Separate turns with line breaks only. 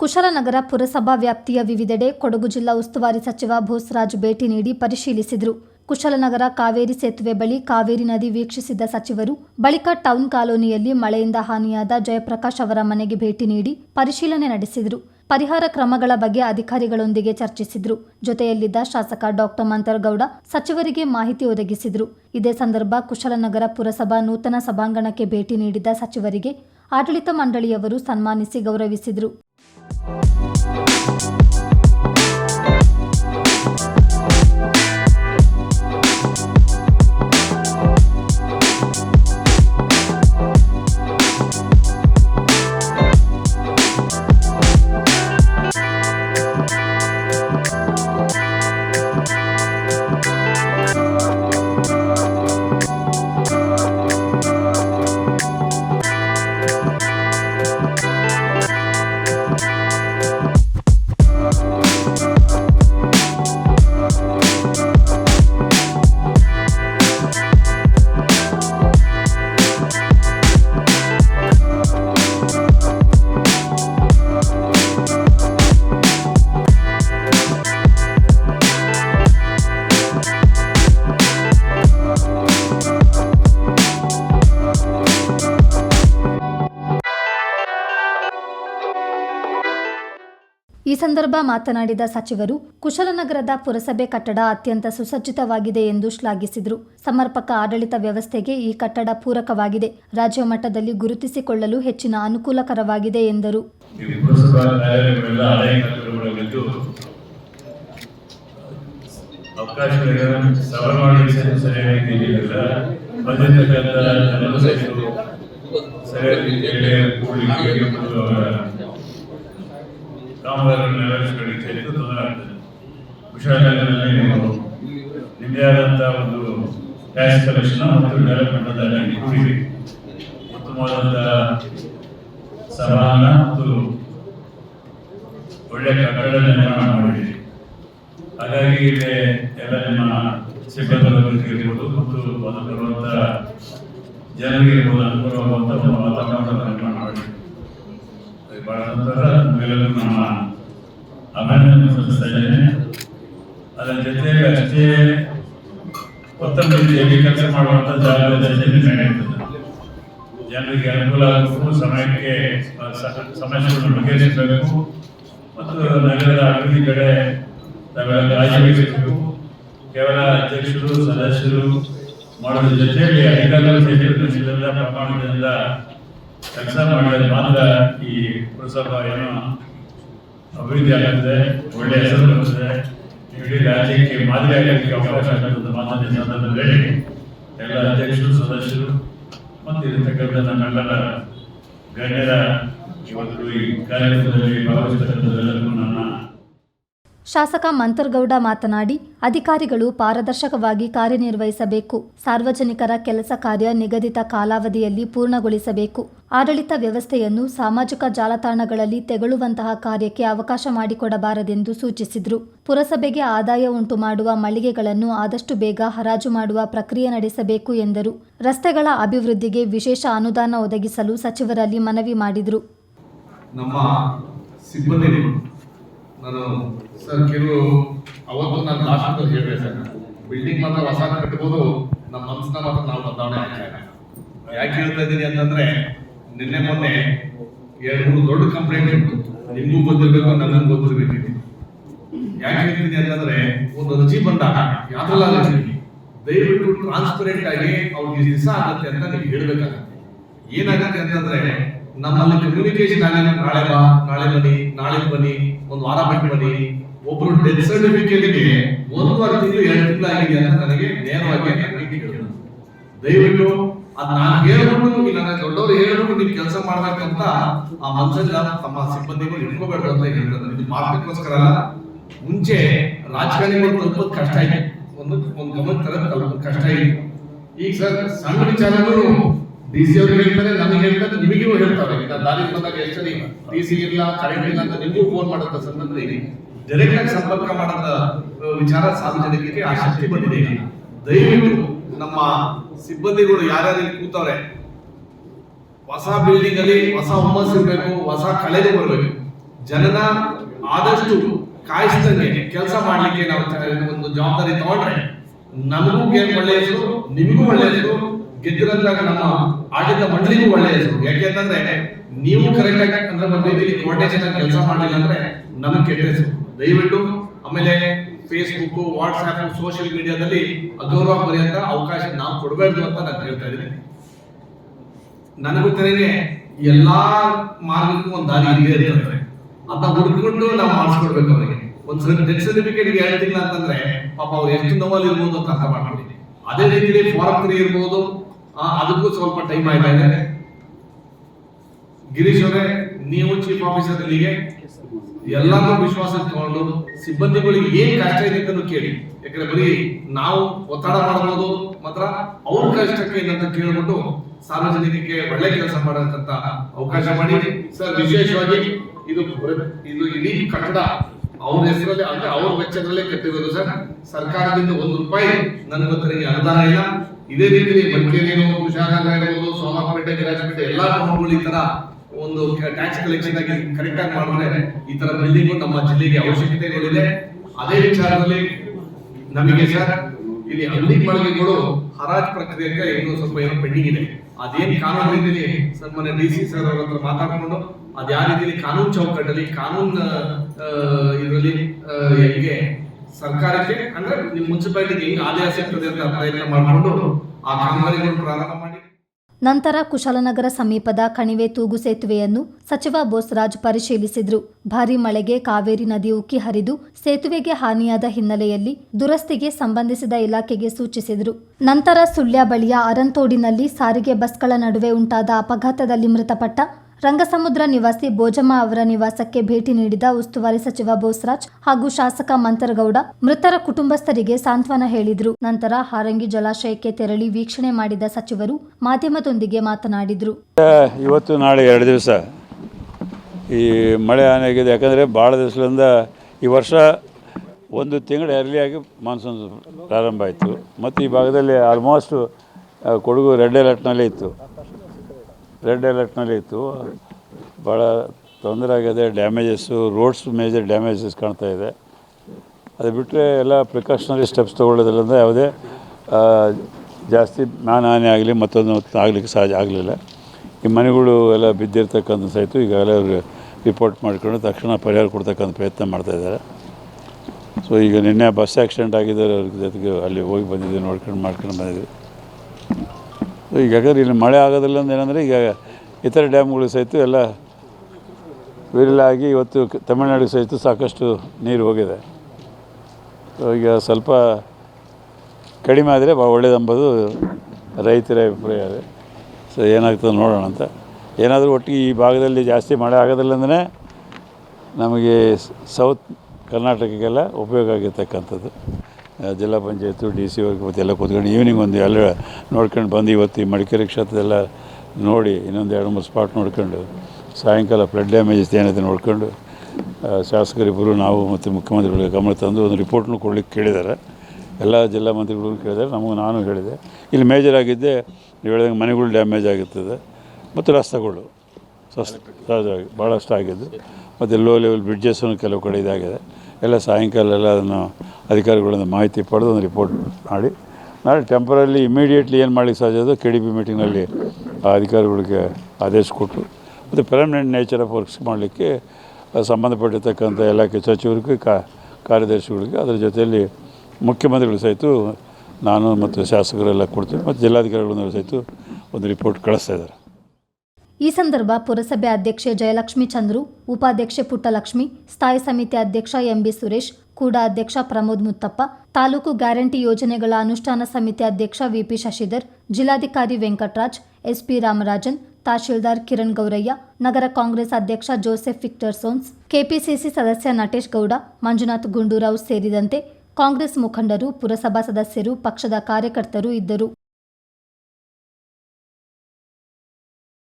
ಕುಶಲನಗರ ಪುರಸಭಾ ವ್ಯಾಪ್ತಿಯ ವಿವಿಧೆಡೆ ಕೊಡಗು ಜಿಲ್ಲಾ ಉಸ್ತುವಾರಿ ಸಚಿವ ಭೋಸ್ರಾಜ್ ಭೇಟಿ ನೀಡಿ ಪರಿಶೀಲಿಸಿದರು. ಕುಶಲನಗರ ಕಾವೇರಿ ಸೇತುವೆ ಬಳಿ ಕಾವೇರಿ ನದಿ ವೀಕ್ಷಿಸಿದ ಸಚಿವರು, ಬಳಿಕ ಟೌನ್ ಕಾಲೋನಿಯಲ್ಲಿ ಮಳೆಯಿಂದ ಹಾನಿಯಾದ ಜಯಪ್ರಕಾಶ್ ಅವರ ಮನೆಗೆ ಭೇಟಿ ನೀಡಿ ಪರಿಶೀಲನೆ ನಡೆಸಿದರು. ಪರಿಹಾರ ಕ್ರಮಗಳ ಬಗ್ಗೆ ಅಧಿಕಾರಿಗಳೊಂದಿಗೆ ಚರ್ಚಿಸಿದರು. ಜೊತೆಯಲ್ಲಿದ್ದ ಶಾಸಕ ಡಾಕ್ಟರ್ ಮಂತರಗೌಡ ಸಚಿವರಿಗೆ ಮಾಹಿತಿ ಒದಗಿಸಿದರು. ಇದೇ ಸಂದರ್ಭ ಕುಶಲನಗರ ಪುರಸಭಾ ನೂತನ ಸಭಾಂಗಣಕ್ಕೆ ಭೇಟಿ ನೀಡಿದ ಸಚಿವರಿಗೆ ಆಡಳಿತ ಮಂಡಳಿಯವರು ಸನ್ಮಾನಿಸಿ ಗೌರವಿಸಿದರು. Thank you. ಈ ಸಂದರ್ಭ ಮಾತನಾಡಿದ ಸಚಿವರು, ಕುಶಲನಗರದ ಪುರಸಭೆ ಕಟ್ಟಡ ಅತ್ಯಂತ ಸುಸಜ್ಜಿತವಾಗಿದೆ ಎಂದು ಶ್ಲಾಘಿಸಿದರು. ಸಮರ್ಪಕ ಆಡಳಿತ ವ್ಯವಸ್ಥೆಗೆ ಈ ಕಟ್ಟಡ ಪೂರಕವಾಗಿದೆ. ರಾಜ್ಯ ಮಟ್ಟದಲ್ಲಿ ಗುರುತಿಸಿಕೊಳ್ಳಲು ಹೆಚ್ಚಿನ ಅನುಕೂಲಕರವಾಗಿದೆ ಎಂದರು.
ಕಾಮಗಾರಿಗಳನ್ನು ನೆರವೇರಿಸಿಕೊಳ್ಳಿಕ್ಕೆ ಹೆಚ್ಚು ತೊಂದರೆ ಆಗ್ತದೆ ನೀವು ನಿಮ್ಮದೇ ಆದಂಥ ಒಂದು ಟ್ಯಾಕ್ಸ್ ಕಲೆಕ್ಷನ್ ಮತ್ತು ಡೆವಲಪ್ಮೆಂಟ್ ಅಂತ ಕೂಡಿ ಉತ್ತಮವಾದಂಥ ಸಮಾನ ಮತ್ತು ಒಳ್ಳೆ ಕಟ್ಟಡ ನಿರ್ಮಾಣ ಮಾಡಿದೆ ಹಾಗಾಗಿ ಇಲ್ಲಿ ಎಲ್ಲ ನಿಮ್ಮ ಸಿಬ್ಬಂದಿ ಇರ್ಬೋದು ಮತ್ತು ಬಂದು ಬರುವಂತ ಜನರಿಗೆ ಇರ್ಬೋದು ಅನುಕೂಲವಾಗುವಂತ ಒಂದು ವಾತಾವರಣ ನಿರ್ಮಾಣ ಮಾಡಿದೆ ಬಹಳ ನಂತರ ಮೇಲೆಲ್ಲರೂ ನಮ್ಮ ಅಭಿನಂದನೆ ಸಲ್ಲಿಸ್ತಾ ಇದ್ದೇನೆ ಅದರ ಜೊತೆಗೆ ಅಷ್ಟೇ ಕೆಲಸ ಮಾಡುವಂತ ಜವಾಬ್ದಾರಿ ಮೇಲೆ ಇರ್ತದೆ ಜನರಿಗೆ ಅನುಕೂಲ ಆಗಬೇಕು ಸಮಯಕ್ಕೆ ಸಮಸ್ಯೆಗಳನ್ನು ಬಗೆಹರಿಸಬೇಕು ಮತ್ತು ನಗರದ ಅಭಿವೃದ್ಧಿ ಕಡೆ ತಾವೆಲ್ಲ ಕಾಳಜಿ ವಹಿಸಬೇಕು ಕೇವಲ ಅಧ್ಯಕ್ಷರು, ಸದಸ್ಯರು ಮಾಡೋದ್ರ ಜೊತೆಯಲ್ಲಿ ಅಧಿಕಾರಿಗಳು ಇದೆಲ್ಲ ಪ್ರಮಾಣದಿಂದ ಕೆಲಸ ಮಾಡಿದ್ರೆ ಮಾತ್ರ ಈ ಪುರಸಭಾ ಏನು ಅಭಿವೃದ್ಧಿ ಆಗುತ್ತೆ, ಒಳ್ಳೆ ಹೆಸರು ಬರ್ತದೆ ಇಡೀ ರಾಜ್ಯಕ್ಕೆ ಮಾದರಿ ಆಗಲಿಕ್ಕೆ ಅವಕಾಶ ಆಗುತ್ತೆ ಅಂತ ಮಾತನಾಡಿದ ಸಂದರ್ಭದಲ್ಲಿ ಎಲ್ಲ ಅಧ್ಯಕ್ಷರು, ಸದಸ್ಯರು ಮತ್ತು ಇರತಕ್ಕಂಥ ನಮ್ಮೆಲ್ಲರ ಗಣ್ಯರ ಇವತ್ತು ಈ ಕಾರ್ಯಕ್ರಮದಲ್ಲಿ ಭಾಗವಹಿಸತಕ್ಕಂಥದ್ದೆಲ್ಲರಿಗೂ ನನ್ನ
ಶಾಸಕ ಮಂತರ್ಗೌಡ ಮಾತನಾಡಿ, ಅಧಿಕಾರಿಗಳು ಪಾರದರ್ಶಕವಾಗಿ ಕಾರ್ಯನಿರ್ವಹಿಸಬೇಕು. ಸಾರ್ವಜನಿಕರ ಕೆಲಸ ಕಾರ್ಯ ನಿಗದಿತ ಕಾಲಾವಧಿಯಲ್ಲಿ ಪೂರ್ಣಗೊಳಿಸಬೇಕು. ಆಡಳಿತ ವ್ಯವಸ್ಥೆಯನ್ನು ಸಾಮಾಜಿಕ ಜಾಲತಾಣಗಳಲ್ಲಿ ತೆಗಳುವಂತಹ ಕಾರ್ಯಕ್ಕೆ ಅವಕಾಶ ಮಾಡಿಕೊಡಬಾರದೆಂದು ಸೂಚಿಸಿದರು. ಪುರಸಭೆಗೆ ಆದಾಯ ಉಂಟು ಮಾಡುವ ಮಳಿಗೆಗಳನ್ನು ಆದಷ್ಟು ಬೇಗ ಹರಾಜು ಮಾಡುವ ಪ್ರಕ್ರಿಯೆ ನಡೆಸಬೇಕು ಎಂದರು. ರಸ್ತೆಗಳ ಅಭಿವೃದ್ಧಿಗೆ ವಿಶೇಷ ಅನುದಾನ ಒದಗಿಸಲು ಸಚಿವರಲ್ಲಿ ಮನವಿ ಮಾಡಿದರು.
ನಾನು ಸರ್ ಕೆಲವು ಅವತ್ತು ನಾನು ಭಾಷಣದಲ್ಲಿ ಹೇಳಿದೆ ಸರ್ ಬಿಲ್ಡಿಂಗ್ ಮಾತ್ರ ಹೊಸ ಕಟ್ಬೋದು, ನಮ್ಮ ಮನಸ್ಸನ್ನ ಮಾತ್ರ ನಾವು ಬದಲಾವಣೆ ಆಗ್ತಾ ಯಾಕೆ ಹೇಳ್ತಾ ಇದ್ದೀನಿ ಅಂತಂದ್ರೆ, ನಿನ್ನೆ ಮೊನ್ನೆ ಎರಡು ಮೂರು ದೊಡ್ಡ ಕಂಪ್ಲೇಂಟ್ ಇತ್ತು. ನಿಮಗೂ ಗೊತ್ತಿರ್ಬೇಕು ನನಗೂ ಗೊತ್ತಿರ್ಬೇಕು. ಯಾಕೆ ಹೇಳ್ತೀನಿ ಅಂತಂದ್ರೆ, ಒಂದು ಅರ್ಜಿ ಬಂದಾಗ ಯಾವ್ದ್ರಲ್ಲ ದಯವಿಟ್ಟು ಟ್ರಾನ್ಸ್ಪರೆಂಟ್ ಆಗಿ ಅವ್ರಿಗೆ ದಿವಸ ಆಗುತ್ತೆ ಅಂತ ನೀವು ಹೇಳ್ಬೇಕಾಗತ್ತೆ. ಏನಾಗುತ್ತೆ ಅಂತಂದ್ರೆ ನಮ್ಮಲ್ಲಿ ಕಮ್ಯುನಿಕೇಶನ್ ಆಗಲಿ, ನಾಳೆ ಬಾ, ನಾಳೆ ಬನ್ನಿ ನಾಳೆ ಬನ್ನಿ, ಒಂದು ವಾರ ಬಿಟ್ಟು ಬನ್ನಿ. ಒಬ್ಬರು ಡೆತ್ ಸರ್ಟಿಫಿಕೇಟ್ಗೆ ವಾರ ತಿಂಗಳು ಎರಡು ತಿಂಗಳು ಆಗಿದೆ ಅಂತ ನನಗೆ ನೇರವಾಗಿ. ದಯವಿಟ್ಟು ಅದು ನಾನು ಹೇಳ್ಬಿಟ್ಟು, ಇಲ್ಲ ನಾನು ದೊಡ್ಡವರು ಹೇಳ್ಬಿಟ್ಟು ನೀವು ಕೆಲಸ ಮಾಡ್ಬೇಕಂತ ಆ ಮನ್ಸಲ್ಲಿ ತಮ್ಮ ಸಿಬ್ಬಂದಿಗಳು ಇಟ್ಕೋಬೇಕು ಅಂತ ಹೇಳ್ತಾರೆ. ಇದು ಮಾಡ್ಬೇಕೋಸ್ಕರ ಅಲ್ಲ, ಮುಂಚೆ ರಾಜಕಾರಣಿಗಳು ತಲುಪೋದು ಕಷ್ಟ ಇದೆ. ಒಂದು ಒಂದು ಗಮನ ತಲುಪೋದು ಕಷ್ಟ ಇದೆ. ಈಗ ಸರ್, ಸಣ್ಣ ವಿಚಾರಗಳು. ಡಿ ಸಿ ಅವ್ರಿಗೆ ಹೇಳ್ತಾರೆ ನನಗೆ ಹೇಳ್ತಾರೆ ನಿಮಗೂ ಹೇಳ್ತಾರೆ. ದಾರಿ ಬಂದಾಗ ಎಷ್ಟು ಡಿ ಸಿ ಇಲ್ಲ ಕರೆಂಟ್ ಇಲ್ಲ ಅಂತ ನಿಮಗೂ ಫೋನ್ ಮಾಡೋದ ಸಂದರ್ಭದಲ್ಲಿ ಡೈರೆಕ್ಟ್ ಆಗಿ ಸಂಪರ್ಕ ಮಾಡೋದ ವಿಚಾರ ಸಾರ್ವಜನಿಕರಿಗೆ ಆ ಶಕ್ತಿ ಬಂದಿದೆ ದಯವಿಟ್ಟು ನಮ್ಮ ಸಿಬ್ಬಂದಿಗಳು ಯಾರ್ಯಾರು ಕೂತವ್ರೆ, ಹೊಸ ಬಿಲ್ಡಿಂಗ್ ಅಲ್ಲಿ ಹೊಸ ಹುಮ್ಮಸ್ ಇರಬೇಕು, ಹೊಸ ಕಳೆದು ಬರಬೇಕು. ಜನನ ಆದಷ್ಟು ಕಾಯಿಸಿದಂಗೆ ಕೆಲಸ ಮಾಡ್ಲಿಕ್ಕೆ ನಾವು ಒಂದು ಜವಾಬ್ದಾರಿ ತಗೊಂಡ್ರೆ, ನಮಗೂ ಒಳ್ಳೆಯದು, ನಿಮಗೂ ಒಳ್ಳೆಯ ಗೆದ್ದಿರಂತ ನಮ್ಮ ಆಡಳಿತ ಮಂಡಳಿಗೂ ಒಳ್ಳೆಯ ಹೆಸರು ಯಾಕೆಂತಂದ್ರೆ ನೀವು ಕರೆಕ್ಟ್ ಆಗಿ ಅಂದ್ರೆ ರೀತಿಯಲ್ಲಿ ಕೋರ್ಡಿನೇಷನ್ ಕೆಲಸ ಮಾಡಲಿಲ್ಲ ಅಂದ್ರೆ ನಮಗೆ ಕೆಟ್ಟ ಹೆಸರು ದಯವಿಟ್ಟು ಆಮೇಲೆ ಫೇಸ್ಬುಕ್ ವಾಟ್ಸ್ಆಪ್ ಸೋಷಿಯಲ್ ಮೀಡಿಯಾದಲ್ಲಿ ಅಗೌರವ ಬರೆಯಂತ ಅವಕಾಶ ನಾವು ಕೊಡಬಾರ್ದು ಅಂತ ನಾನು ಹೇಳ್ತಾ ಇದ್ದೀನಿ. ನನಗೂ ತೆರೆಗೆ ಎಲ್ಲಾ ಮಾರ್ಗಕ್ಕೂ ಒಂದು ದಾರಿ ಇದೆ ಅಂದ್ರೆ ಅಂತ ಹುಡುಕೊಂಡು ನಾವು ಮಾಡಿಸ್ಕೊಡ್ಬೇಕು ಅವರಿಗೆ. ಒಂದ್ ಡೆತ್ ಸರ್ಟಿಫಿಕೇಟ್ ಹೇಳ್ತಿಲ್ಲ ಅಂತಂದ್ರೆ ಪಾಪ ಅವ್ರು ಎಷ್ಟು ನೋವಲ್ಲಿ ಇರ್ಬೋದು ಅಂತ ಅರ್ಥ ಮಾಡ್ಕೊಂಡಿದ್ದೀನಿ ಅದೇ ರೀತಿಯಲ್ಲಿ ಫಾರಂ ತ್ರೀ ಇರ್ಬೋದು ಅದಕ್ಕೂ ಸ್ವಲ್ಪ ಟೈಮ್ ಆಯ್ತಾ ಇದೆ. ಗಿರೀಶ್ ಅವರೇ, ನೀವು ಚೀಫ್ ಆಫೀಸರ್ ಅಲ್ಲಿಗೆ. ಎಲ್ಲಾನು ವಿಶ್ವಾಸ ತಗೊಂಡು ಸಿಬ್ಬಂದಿಗಳಿಗೆ ಏನ್ ಕಷ್ಟ ಇದೆ ಅಂತ ಕೇಳಿ. ಯಾಕಂದ್ರೆ ಬರೀ ನಾವು ಒತ್ತಡ ಮಾಡಬಹುದು ಮಾತ್ರ ಅವ್ರ ಕಷ್ಟಕ್ಕೆ ಏನಂತ ಕೇಳ್ಬಿಟ್ಟು ಸಾರ್ವಜನಿಕರಿಗೆ ಒಳ್ಳೆ ಕೆಲಸ ಮಾಡತಕ್ಕಂತ ಅವಕಾಶ ಮಾಡಿ. ಸರ್, ವಿಶೇಷವಾಗಿ ಇದು ಇದು ಇಡೀ ಕಟ್ಟಡ ಅವ್ರ ಹೆಸರಲ್ಲಿ, ಅಂದ್ರೆ ಅವ್ರ ವೆಚ್ಚದಲ್ಲೇ ಕಟ್ಟಿರೋದು ಸರ್. ಸರ್ಕಾರದಿಂದ ಒಂದು ರೂಪಾಯಿ ನನ್ನ ಹತ್ರ ಅನುದಾನ ಇಲ್ಲ. ಇದೇ ರೀತಿ ಮಡಿಕೇರಿ ಕುಶಾಲನಗರ ಇರ್ಬೋದು ಸೋಮಾಪೇಟೆ ವಿರಾಜಪೇಟೆ ಎಲ್ಲಾ ಟೌನ್ಗಳು ಈ ತರ ಒಂದು ಟ್ಯಾಕ್ಸ್ ಕಲೆಕ್ಷನ್ ಆಗಿ ಕರೆಕ್ಟ್ ಆಗಿ ಮಾಡಿದ್ರೆ ಈ ತರ ಬಿಲ್ಡಿಂಗ್ ನಮ್ಮ ಜಿಲ್ಲೆಗೆ ಅವಶ್ಯಕತೆಗಳಿದೆ ಅದೇ ವಿಚಾರದಲ್ಲಿ ನಮಗೆ ಸರ್ ಇಲ್ಲಿ ಅಂಗಡಿ ಮಳಿಗೆಗಳು ಹರಾಜ್ ಪ್ರಕ್ರಿಯೆಗೆ ಇನ್ನೂ ಸ್ವಲ್ಪ ಏನೋ ಪೆಂಡಿಂಗ್ ಇದೆ. ಅದೇನು ಕಾನೂನು ರೀತಿಯಲ್ಲಿ ಸರ್ ಮನೆ ಡಿ ಸಿ ಸರ್ ಅವರ ಹತ್ರ ಮಾತಾಡ್ಕೊಂಡು, ಅದ್ಯಾವ ರೀತಿಯಲ್ಲಿ ಕಾನೂನು ಚೌಕಟ್ಟಲ್ಲಿ, ಕಾನೂನು ಇದರಲ್ಲಿ ಹೆಂಗೆ ಸರ್ಕಾರಕ್ಕೆ, ಅಂದ್ರೆ ನಿಮ್ ಮುನ್ಸಿಪಾಲಿಟಿಗೆ ಹೆಂಗ್ ಆದಾಯ ಸಿಗ್ತದೆ ಅಂತ ಪ್ರಯತ್ನ ಮಾಡಿಕೊಂಡು ಆ ಕಾಮಗಾರಿಗಳನ್ನು ಪ್ರಾರಂಭ ಮಾಡಿ.
ನಂತರ ಕುಶಾಲನಗರ ಸಮೀಪದ ಕಣಿವೆ ತೂಗು ಸೇತುವೆಯನ್ನು ಸಚಿವ ಬೋಸ್ರಾಜ್ ಪರಿಶೀಲಿಸಿದ್ರು. ಭಾರೀ ಮಳೆಗೆ ಕಾವೇರಿ ನದಿ ಉಕ್ಕಿ ಹರಿದು ಸೇತುವೆಗೆ ಹಾನಿಯಾದ ಹಿನ್ನೆಲೆಯಲ್ಲಿ ದುರಸ್ತಿಗೆ ಸಂಬಂಧಿಸಿದ ಇಲಾಖೆಗೆ ಸೂಚಿಸಿದರು. ನಂತರ ಸುಳ್ಯ ಬಳಿಯ ಅರಂತೋಡಿನಲ್ಲಿ ಸಾರಿಗೆ ಬಸ್ಗಳ ನಡುವೆ ಉಂಟಾದ ಅಪಘಾತದಲ್ಲಿ ಮೃತಪಟ್ಟ ರಂಗಸಮುದ್ರ ನಿವಾಸಿ ಬೋಜಮ್ಮ ಅವರ ನಿವಾಸಕ್ಕೆ ಭೇಟಿ ನೀಡಿದ ಉಸ್ತುವಾರಿ ಸಚಿವ ಬೋಸ್ರಾಜ್ ಹಾಗೂ ಶಾಸಕ ಮಂತರಗೌಡ ಮೃತರ ಕುಟುಂಬಸ್ಥರಿಗೆ ಸಾಂತ್ವನ ಹೇಳಿದರು. ನಂತರ ಹಾರಂಗಿ ಜಲಾಶಯಕ್ಕೆ ತೆರಳಿ ವೀಕ್ಷಣೆ ಮಾಡಿದ ಸಚಿವರು ಮಾಧ್ಯಮದೊಂದಿಗೆ ಮಾತನಾಡಿದರು.
ಇವತ್ತು ನಾಳೆ ಎರಡು ದಿವಸ ಈ ಮಳೆ ಹಾನಿಯಾಗಿದೆ ಯಾಕಂದರೆ ಭಾಳ ದಿವಸದಿಂದ ಈ ವರ್ಷ ಒಂದು ತಿಂಗಳು ಅರ್ಲಿಯಾಗಿ ಮಾನ್ಸೂನ್ ಪ್ರಾರಂಭ ಆಯಿತು. ಮತ್ತು ಈ ಭಾಗದಲ್ಲಿ ಆಲ್ಮೋಸ್ಟು ಕೊಡಗು ರೆಡ್ ಅಲರ್ಟ್ನಲ್ಲೇ ಇತ್ತು. ರೆಡ್ ಅಲರ್ಟ್ನಲ್ಲಿ ಇತ್ತು. ಭಾಳ ತೊಂದರೆ ಆಗಿದೆ, ಡ್ಯಾಮೇಜಸ್ಸು, ರೋಡ್ಸ್ ಮೇಜರ್ ಡ್ಯಾಮೇಜಸ್ ಕಾಣ್ತಾ ಇದೆ. ಅದು ಬಿಟ್ಟರೆ ಎಲ್ಲ ಪ್ರಿಕಾಷನರಿ ಸ್ಟೆಪ್ಸ್ ತೊಗೊಳ್ಳೋದ್ರಿಂದ ಯಾವುದೇ ಜಾಸ್ತಿ ಮಾನಹಾನಿ ಆಗಲಿ, ಮತ್ತೊಂದು ಆಗಲಿಕ್ಕೆ ಸಹಜ ಆಗಲಿಲ್ಲ. ಈ ಮನೆಗಳು ಎಲ್ಲ ಬಿದ್ದಿರ್ತಕ್ಕಂಥ ಸಹಿತ ಈಗಾಗಲೇ ಅವರು ರಿಪೋರ್ಟ್ ಮಾಡಿಕೊಂಡು ತಕ್ಷಣ ಪರಿಹಾರ ಕೊಡ್ತಕ್ಕಂಥ ಪ್ರಯತ್ನ ಮಾಡ್ತಾ ಇದ್ದಾರೆ. ಸೊ ಈಗ ನಿನ್ನೆ ಬಸ್ ಆಕ್ಸಿಡೆಂಟ್ ಆಗಿದ್ದಾರೆ ಅವ್ರ ಜೊತೆಗೆ ಅಲ್ಲಿ ಹೋಗಿ ಬಂದಿದ್ದೀವಿ ನೋಡ್ಕೊಂಡು ಮಾಡ್ಕೊಂಡು ಬಂದಿದ್ವಿ ಸೊ ಈಗ ಯಾಕಂದ್ರೆ ಇಲ್ಲಿ ಮಳೆ ಆಗೋದಿಲ್ಲ ಅಂದ್ರೆ ಏನಂದರೆ ಈಗ ಇತರ ಡ್ಯಾಮ್ಗಳು ಸಹಿತ ಎಲ್ಲ ವಿರಳ ಇವತ್ತು ತಮಿಳ್ನಾಡು ಸಹಿತ ಸಾಕಷ್ಟು ನೀರು ಹೋಗಿದೆ. ಈಗ ಸ್ವಲ್ಪ ಕಡಿಮೆ ಆದರೆ ಭಾಳ ಒಳ್ಳೇದಂಬೋದು ರೈತರ ಅಭಿಪ್ರಾಯ ಇದೆ ಸೊ ಏನಾಗ್ತದೆ ನೋಡೋಣ ಅಂತ. ಏನಾದರೂ ಒಟ್ಟಿಗೆ ಈ ಭಾಗದಲ್ಲಿ ಜಾಸ್ತಿ ಮಳೆ ಆಗೋದಿಲ್ಲ ಅಂದರೆ ನಮಗೆ ಸೌತ್ ಕರ್ನಾಟಕಕ್ಕೆಲ್ಲ ಉಪಯೋಗ ಆಗಿರ್ತಕ್ಕಂಥದ್ದು. ಜಿಲ್ಲಾ ಪಂಚಾಯತು, ಡಿ ಸಿ ವರ್ಗ ಎಲ್ಲ ಕೂತ್ಕೊಂಡು ಈವ್ನಿಂಗ್ ಒಂದು ಎಲ್ಲ ನೋಡ್ಕೊಂಡು ಬಂದು ಇವತ್ತು ಈ ಮಡಿಕೇರಿ ಕ್ಷೇತ್ರದೆಲ್ಲ ನೋಡಿ ಇನ್ನೊಂದು ಎರಡು ಮೂರು ಸ್ಪಾಟ್ ನೋಡ್ಕೊಂಡು ಸಾಯಂಕಾಲ ಫ್ಲಡ್ ಡ್ಯಾಮೇಜಸ್ ಏನಿದೆ ನೋಡ್ಕೊಂಡು ಶಾಸಕರಿಬ್ಬರು ನಾವು ಮತ್ತು ಮುಖ್ಯಮಂತ್ರಿಗಳಿಗೆ ಗಮನ ತಂದು ಒಂದು ರಿಪೋರ್ಟ್ನು ಕೊಡ್ಲಿಕ್ಕೆ ಕೇಳಿದ್ದಾರೆ. ಎಲ್ಲ ಜಿಲ್ಲಾ ಮಂತ್ರಿಗಳು ಕೇಳಿದ್ದಾರೆ. ನಮಗೂ ನಾನು ಹೇಳಿದೆ. ಇಲ್ಲಿ ಮೇಜರ್ ಆಗಿದ್ದೆ ನೀವು ಹೇಳಿದಂಗೆ ಮನೆಗಳು ಡ್ಯಾಮೇಜ್ ಆಗಿರ್ತದೆ. ಮತ್ತು ರಸ್ತೆಗಳು ಸಸ್ ಭಾಳಷ್ಟು ಆಗಿದ್ದು, ಮತ್ತು ಲೋ ಲೆವೆಲ್ ಬ್ರಿಡ್ಜಸ್ಸನ್ನು ಕೆಲವು ಕಡೆ ಇದಾಗಿದೆ. ಎಲ್ಲ ಸಾಯಂಕಾಲ ಎಲ್ಲ ಅದನ್ನು ಅಧಿಕಾರಿಗಳಿಂದ ಮಾಹಿತಿ ಪಡೆದು ಒಂದು ರಿಪೋರ್ಟ್ ಮಾಡಿ. ನಾಳೆ ಟೆಂಪರಲ್ಲಿ ಇಮಿಡಿಯೇಟ್ಲಿ ಏನು ಮಾಡಲಿಕ್ಕೆ ಸಾಧ್ಯ ಅದು ಕೆ ಡಿ ಬಿ ಮೀಟಿಂಗ್ನಲ್ಲಿ ಆ ಅಧಿಕಾರಿಗಳಿಗೆ ಆದೇಶ ಕೊಟ್ಟು ಮತ್ತು ಪರ್ಮನೆಂಟ್ ನೇಚರ್ ಆಫ್ ವರ್ಕ್ಸ್ ಮಾಡಲಿಕ್ಕೆ ಸಂಬಂಧಪಟ್ಟಿರ್ತಕ್ಕಂಥ ಇಲಾಖೆ ಸಚಿವರಿಗೆ, ಕಾ, ಕಾರ್ಯದರ್ಶಿಗಳಿಗೆ, ಅದರ ಜೊತೆಯಲ್ಲಿ ಮುಖ್ಯಮಂತ್ರಿಗಳು ಸಹಿತ ನಾನು ಮತ್ತು ಶಾಸಕರೆಲ್ಲ ಕೊಡ್ತೀವಿ. ಮತ್ತು ಜಿಲ್ಲಾಧಿಕಾರಿಗಳನ್ನು ಸಹಿತ ಒಂದು ರಿಪೋರ್ಟ್ ಕಳಿಸ್ತಾ ಇದ್ದಾರೆ.
ಈ ಸಂದರ್ಭ ಪುರಸಭೆ ಅಧ್ಯಕ್ಷೆ ಜಯಲಕ್ಷ್ಮಿ ಚಂದ್ರು, ಉಪಾಧ್ಯಕ್ಷೆ ಪುಟ್ಟಲಕ್ಷ್ಮಿ, ಸ್ಥಾಯಿ ಸಮಿತಿ ಅಧ್ಯಕ್ಷ ಎಂಬಿ ಸುರೇಶ್ ಕೂಡ ಅಧ್ಯಕ್ಷ ಪ್ರಮೋದ್ ಮುತ್ತಪ್ಪ, ತಾಲೂಕು ಗ್ಯಾರಂಟಿ ಯೋಜನೆಗಳ ಅನುಷ್ಠಾನ ಸಮಿತಿ ಅಧ್ಯಕ್ಷ ವಿಪಿ ಶಶಿಧರ್, ಜಿಲ್ಲಾಧಿಕಾರಿ ವೆಂಕಟರಾಜ್, ಎಸ್ಪಿ ರಾಮರಾಜನ್, ತಹಶೀಲ್ದಾರ್ ಕಿರಣ್ ಗೌರಯ್ಯ, ನಗರ ಕಾಂಗ್ರೆಸ್ ಅಧ್ಯಕ್ಷ ಜೋಸೆಫ್ ವಿಕ್ಟರ್ ಸೋನ್ಸ್, ಕೆಪಿಸಿಸಿ ಸದಸ್ಯ ನಟೇಶ್ ಗೌಡ, ಮಂಜುನಾಥ್ ಗುಂಡೂರಾವ್ ಸೇರಿದಂತೆ ಕಾಂಗ್ರೆಸ್ ಮುಖಂಡರು, ಪುರಸಭಾ ಸದಸ್ಯರು, ಪಕ್ಷದ ಕಾರ್ಯಕರ್ತರು ಇದ್ದರು.